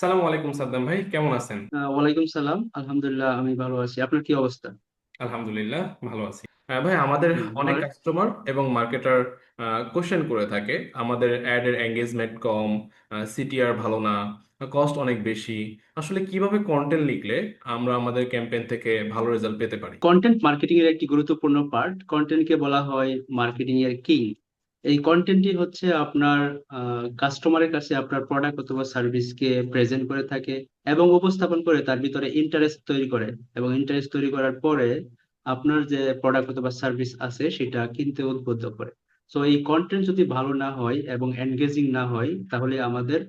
সালাম আলাইকুম সাদ্দাম ভাই কেমন আছেন? ওয়ালাইকুম সালাম আলহামদুলিল্লাহ আমি ভালো আছি। আপনার কি অবস্থা? আলহামদুলিল্লাহ ভালো আছি। ভাই আমাদের অনেক কাস্টমার এবং মার্কেটার কোশ্চেন করে থাকে। আমাদের অ্যাড এর এঙ্গেজমেন্ট কম সিটিআর ভালো না কস্ট অনেক বেশি। আসলে কীভাবে কন্টেন্ট লিখলে আমরা আমাদের ক্যাম্পেইন থেকে ভালো রেজাল্ট পেতে পারি? কন্টেন্ট মার্কেটিং এর একটি গুরুত্বপূর্ণ পার্ট কন্টেন্টকে বলা হয় মার্কেটিং এর কিং এই কন্টেন্টটি হচ্ছে আপনার কাস্টমারের কাছে আপনার প্রোডাক্ট অথবা সার্ভিসকে প্রেজেন্ট করে থাকে এবং উপস্থাপন করে তার ভিতরে ইন্টারেস্ট তৈরি করে এবং ইন্টারেস্ট তৈরি করার পরে আপনার যে প্রোডাক্ট অথবা সার্ভিস আছে সেটা কিনতে উদ্বুদ্ধ করে। সো এই কন্টেন্ট যদি ভালো না হয় এবং এনগেজিং না হয়, তাহলে আমাদের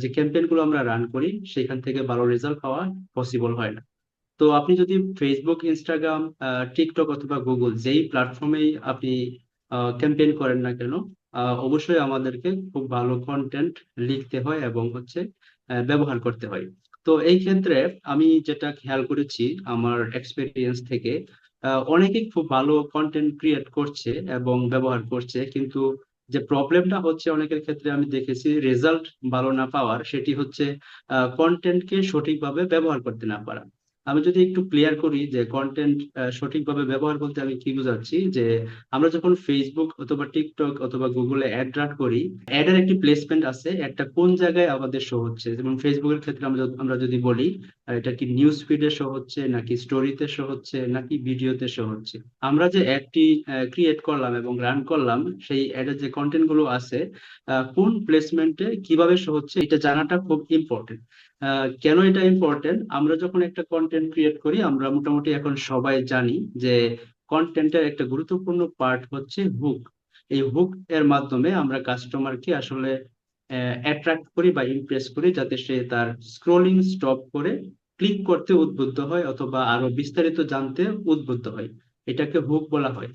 যে ক্যাম্পেইনগুলো আমরা রান করি, সেখান থেকে ভালো রেজাল্ট পাওয়া পসিবল হয় না। তো আপনি যদি ফেসবুক ইনস্টাগ্রাম টিকটক অথবা গুগল যেই প্ল্যাটফর্মেই আপনি ক্যাম্পেইন করেন না কেন? অবশ্যই আমাদেরকে খুব ভালো কন্টেন্ট লিখতে হয় এবং হচ্ছে ব্যবহার করতে হয়। তো এই ক্ষেত্রে আমি যেটা খেয়াল করেছি আমার এক্সপেরিয়েন্স থেকে আহ, অনেকেই খুব ভালো কন্টেন্ট ক্রিয়েট করছে এবং ব্যবহার করছে কিন্তু যে প্রবলেমটা হচ্ছে অনেকের ক্ষেত্রে আমি দেখেছি রেজাল্ট ভালো না পাওয়ার সেটি হচ্ছে কন্টেন্টকে সঠিকভাবে ব্যবহার করতে না পারা। আমি যদি একটু ক্লিয়ার করি যে কন্টেন্ট সঠিকভাবে ব্যবহার বলতে আমি কি বোঝাচ্ছি? যে আমরা যখন ফেসবুক অথবা টিকটক অথবা গুগলে অ্যাড রান করি অ্যাড এর একটি প্লেসমেন্ট আছে, একটা কোন জায়গায় আমাদের শো হচ্ছে? যেমন ফেসবুকের ক্ষেত্রে আমরা যদি- আমরা যদি বলি এটা কি নিউজ ফিডে শো হচ্ছে, নাকি স্টোরিতে শো হচ্ছে, নাকি ভিডিওতে শো হচ্ছে? আমরা যে অ্যাডটি ক্রিয়েট করলাম এবং রান করলাম, সেই অ্যাডের যে কন্টেন্টগুলো আছে কোন প্লেসমেন্টে কীভাবে শো হচ্ছে, এটা জানাটা খুব ইম্পর্টেন্ট কেন এটা ইম্পর্টেন্ট আমরা যখন একটা কন্টেন্ট ক্রিয়েট করি, আমরা মোটামুটি এখন সবাই জানি যে কন্টেন্টের একটা গুরুত্বপূর্ণ পার্ট হচ্ছে হুক এই হুক এর মাধ্যমে আমরা কাস্টমারকে আসলে অ্যাট্রাক্ট করি বা ইমপ্রেস করি যাতে সে তার স্ক্রোলিং স্টপ করে ক্লিক করতে উদ্বুদ্ধ হয় অথবা আরও বিস্তারিত জানতে উদ্বুদ্ধ হয়। এটাকে হুক বলা হয়।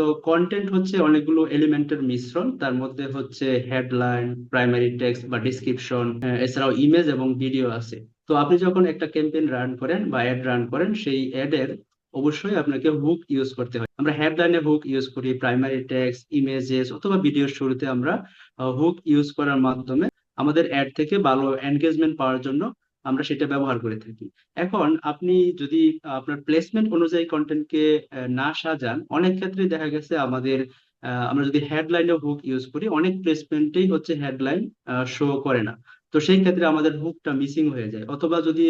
তো কন্টেন্ট হচ্ছে অনেকগুলো এলিমেন্টের মিশ্রণ। তার মধ্যে হচ্ছে হেডলাইন প্রাইমারি টেক্সট বা ডিসক্রিপশন এছাড়াও ইমেজ এবং ভিডিও আছে। তো আপনি যখন একটা ক্যাম্পেইন রান করেন বা অ্যাড রান করেন, সেই অ্যাড এর অবশ্যই আপনাকে হুক ইউজ করতে হয়। আমরা হেডলাইনে হুক ইউজ করি প্রাইমারি টেক্সট ইমেজেস অথবা ভিডিওর শুরুতে আমরা হুক ইউজ করার মাধ্যমে আমাদের অ্যাড থেকে ভালো এনগেজমেন্ট পাওয়ার জন্য আমরা সেটা ব্যবহার করে থাকি। এখন আপনি যদি আপনার প্লেসমেন্ট অনুযায়ী কন্টেন্টকে না সাজান, অনেক ক্ষেত্রে দেখা গেছে আমাদের আমরা যদি হেডলাইনে হুক ইউজ করি, অনেক প্লেসমেন্টেই হচ্ছে হেডলাইন শো করে না। তো সেই ক্ষেত্রে আমাদের হুকটা মিসিং হয়ে যায়। অথবা যদি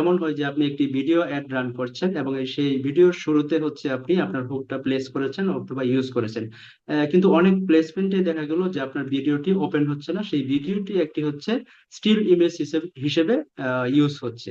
এমন হয় যে আপনি একটি ভিডিও অ্যাড রান করছেন এবং সেই ভিডিওর শুরুতে হচ্ছে আপনি আপনার হুকটা প্লেস করেছেন অথবা ইউজ করেছেন। কিন্তু অনেক প্লেসমেন্টে দেখা গেল যে আপনার ভিডিওটি ওপেন হচ্ছে না। সেই ভিডিওটি একটি হচ্ছে স্টিল ইমেজ হিসেবে হিসেবে ইউজ হচ্ছে।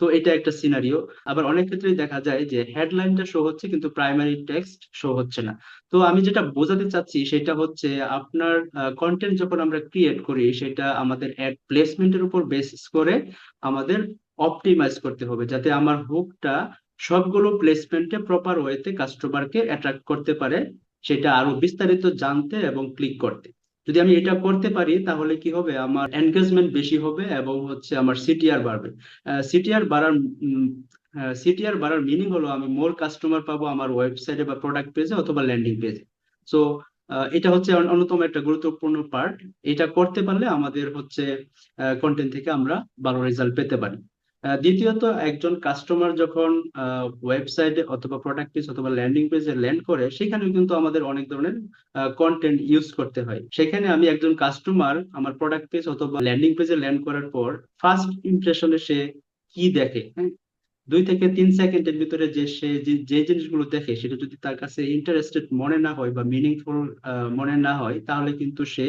তো এটা একটা সিনারিও আবার অনেক ক্ষেত্রেই দেখা যায় যে হেডলাইনটা শো হচ্ছে কিন্তু প্রাইমারি টেক্সট শো হচ্ছে না। তো আমি যেটা বোঝাতে চাচ্ছি সেটা হচ্ছে আপনার কন্টেন্ট যখন আমরা ক্রিয়েট করি সেটা আমাদের অ্যাড প্লেসমেন্টের উপর বেসিস করে আমাদের অপটিমাইজ করতে হবে যাতে আমার হুকটা সবগুলো প্লেসমেন্টে প্রপার ওয়েতে কাস্টমারকে অ্যাট্রাক্ট করতে পারে, সেটা আরও বিস্তারিত জানতে এবং ক্লিক করতে। যদি আমি এটা করতে পারি, তাহলে কি হবে? আমার এনগেজমেন্ট বেশি হবে এবং হচ্ছে আমার সিটিআর বাড়বে। সিটিআর বাড়ার সিটিআর বাড়ার মিনিং হলো আমি মোর কাস্টমার পাবো আমার ওয়েবসাইটে বা প্রোডাক্ট পেজে অথবা ল্যান্ডিং পেজে সো এটা হচ্ছে অন্যতম একটা গুরুত্বপূর্ণ পার্ট এটা করতে পারলে আমাদের হচ্ছে কন্টেন্ট থেকে আমরা ভালো রেজাল্ট পেতে পারি। দ্বিতীয়ত একজন কাস্টমার যখন ওয়েবসাইটে অথবা প্রোডাক্ট পেজ অথবা ল্যান্ডিং পেজে ল্যান্ড করে, সেখানেও কিন্তু আমাদের অনেক ধরনের কন্টেন্ট ইউজ করতে হয়। সেখানে আমি একজন কাস্টমার আমার প্রোডাক্ট পেজ অথবা ল্যান্ডিং পেজে ল্যান্ড করার পর ফার্স্ট ইমপ্রেশনে সে কি দেখে হ্যাঁ? দুই থেকে তিন সেকেন্ডের ভিতরে যে সে যে জিনিসগুলো দেখে, সেটা যদি তার কাছে ইন্টারেস্টেড মনে না হয় বা মিনিংফুল মনে না হয়, তাহলে কিন্তু সে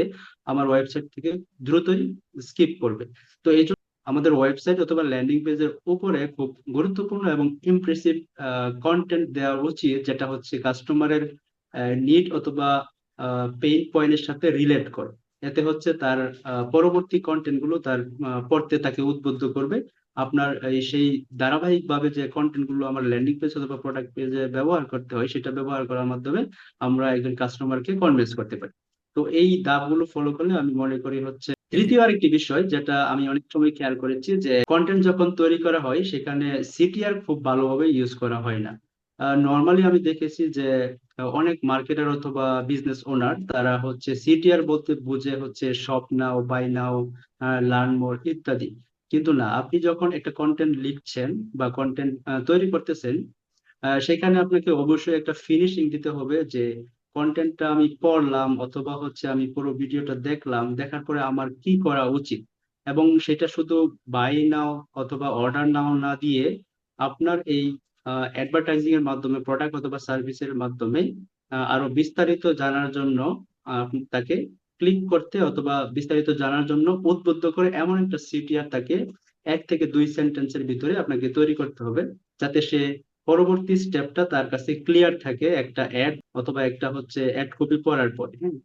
আমার ওয়েবসাইট থেকে দ্রুতই স্কিপ করবে। তো এই আমাদের ওয়েবসাইট অথবা ল্যান্ডিং পেজের উপরে খুব গুরুত্বপূর্ণ এবং ইমপ্রেসিভ কন্টেন্ট দেওয়া উচিত, যেটা হচ্ছে কাস্টমারের নিড অথবা পেইন পয়েন্টের সাথে রিলেট করে। এতে হচ্ছে তার পরবর্তী কন্টেন্টগুলো তার পড়তে তাকে উদ্বুদ্ধ করবে। আপনার এই সেই ধারাবাহিক ভাবে যে কন্টেন্টগুলো আমার ল্যান্ডিং পেজ অথবা প্রোডাক্ট পেজে ব্যবহার করতে হয়, সেটা ব্যবহার করার মাধ্যমে আমরা একজন কাস্টমারকে কনভিন্স করতে পারি। তো এই ধাপগুলো ফলো করলে আমি মনে করি হচ্ছে তৃতীয় আরেকটি বিষয় যেটা আমি অনেক সময় খেয়াল করেছি যে কন্টেন্ট যখন তৈরি করা হয়, সেখানে সিটিআর খুব ভালোভাবে ইউজ করা হয় না। নর্মালি আমি দেখেছি যে অনেক মার্কেটার অথবা বিজনেস ওনার তারা হচ্ছে সিটিআর বলতে বুঝে হচ্ছে shop now buy now learn more ইত্যাদি। কিন্তু না, আপনি যখন একটা কন্টেন্ট লিখছেন বা কন্টেন্ট তৈরি করতেছেন সেখানে আপনাকে অবশ্যই একটা ফিনিশিং দিতে হবে যে কন্টেন্টটা আমি পড়লাম অথবা হচ্ছে আমি পুরো ভিডিওটা দেখলাম, দেখার পরে আমার কি করা উচিত? এবং সেটা শুধু বাই নাও অথবা অর্ডার নাও না দিয়ে আপনার এই অ্যাডভার্টাইজিং এর মাধ্যমে প্রোডাক্ট অথবা সার্ভিসের মাধ্যমে আরও বিস্তারিত জানার জন্য তাকে ক্লিক করতে অথবা বিস্তারিত জানার জন্য উদ্বুদ্ধ করে এমন একটা সিটিআর তাকে এক থেকে দুই সেন্টেন্সের ভিতরে আপনাকে তৈরি করতে হবে, যাতে সে পরবর্তী স্টেপটা তার কাছে ক্লিয়ার থাকে, একটা অ্যাড অথবা একটা হচ্ছে অ্যাড কপি পড়ার পরে। হ্যাঁ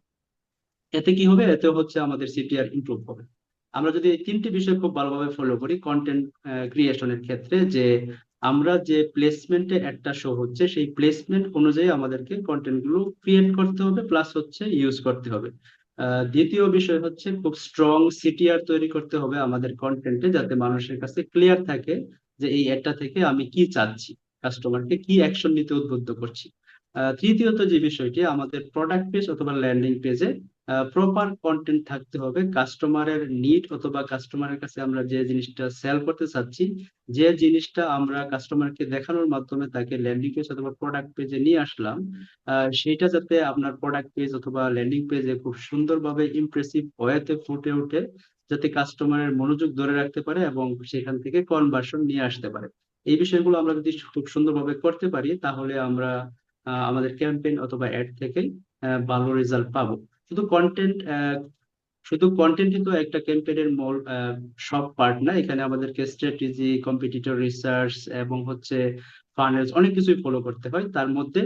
এতে কি হবে? এতে হচ্ছে আমাদের সিটিআর ইমপ্রুভ হবে। আমরা যদি এই তিনটি বিষয় খুব ভালোভাবে ফলো করি কন্টেন্ট ক্রিয়েশনের ক্ষেত্রে, যে আমরা যে প্লেসমেন্টে একটা শো হচ্ছে, সেই প্লেসমেন্ট অনুযায়ী আমাদেরকে কন্টেন্টগুলো ক্রিয়েট করতে হবে প্লাস হচ্ছে ইউজ করতে হবে। দ্বিতীয় বিষয় হচ্ছে খুব স্ট্রং সিটিআর তৈরি করতে হবে আমাদের কন্টেন্টে যাতে মানুষের কাছে ক্লিয়ার থাকে যে এই অ্যাডটা থেকে আমি কি চাচ্ছি। কাস্টমারকে কি অ্যাকশন নিতে উদ্বুদ্ধ করছি? তৃতীয়ত যে বিষয়টি, আমাদের প্রোডাক্ট পেজ অথবা ল্যান্ডিং পেজে প্রপার কন্টেন্ট থাকতে হবে। কাস্টমারের নিড অথবা কাস্টমারের কাছে আমরা যে জিনিসটা সেল করতে চাচ্ছি, যে জিনিসটা আমরা কাস্টমারকে দেখানোর মাধ্যমে তাকে ল্যান্ডিং পেজ অথবা প্রোডাক্ট পেজে নিয়ে আসলাম সেটা যাতে আপনার প্রোডাক্ট পেজ অথবা ল্যান্ডিং পেজে খুব সুন্দরভাবে ইমপ্রেসিভ ওয়েতে ফুটে ওঠে, যাতে কাস্টমারের মনোযোগ ধরে রাখতে পারে এবং সেখান থেকে কনভার্সন নিয়ে আসতে পারে। এই বিষয়গুলো আমরা যদি খুব সুন্দরভাবে করতে পারি, তাহলে আমরা আমাদের ক্যাম্পেইন অথবা অ্যাড থেকে ভালো রেজাল্ট পাবো। শুধু কন্টেন্ট শুধু কন্টেন্টই তো একটা ক্যাম্পেইনের মূল সব পার্ট না। এখানে আমাদেরকে স্ট্র্যাটেজি কম্পিটিটর রিসার্চ এবং হচ্ছে ফানেলস অনেক কিছুই ফলো করতে হয়। তার মধ্যে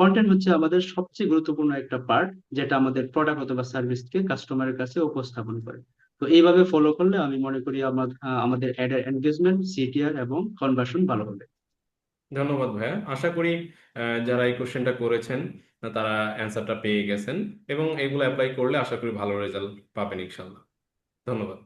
কন্টেন্ট হচ্ছে আমাদের সবচেয়ে গুরুত্বপূর্ণ একটা পার্ট যেটা আমাদের প্রোডাক্ট অথবা সার্ভিসকে কাস্টমারের কাছে উপস্থাপন করে। তো এইভাবে ফলো করলে আমি মনে করি আমার- আমাদের অ্যাডের এনগেজমেন্ট সিটিআর এবং কনভার্সন ভালো হবে। ধন্যবাদ ভাইয়া। আশা করি যারা এই কোশ্চেনটা করেছেন তারা অ্যান্সারটা পেয়ে গেছেন এবং এগুলো অ্যাপ্লাই করলে আশা করি ভালো রেজাল্ট পাবেন ইনশাল্লাহ ধন্যবাদ।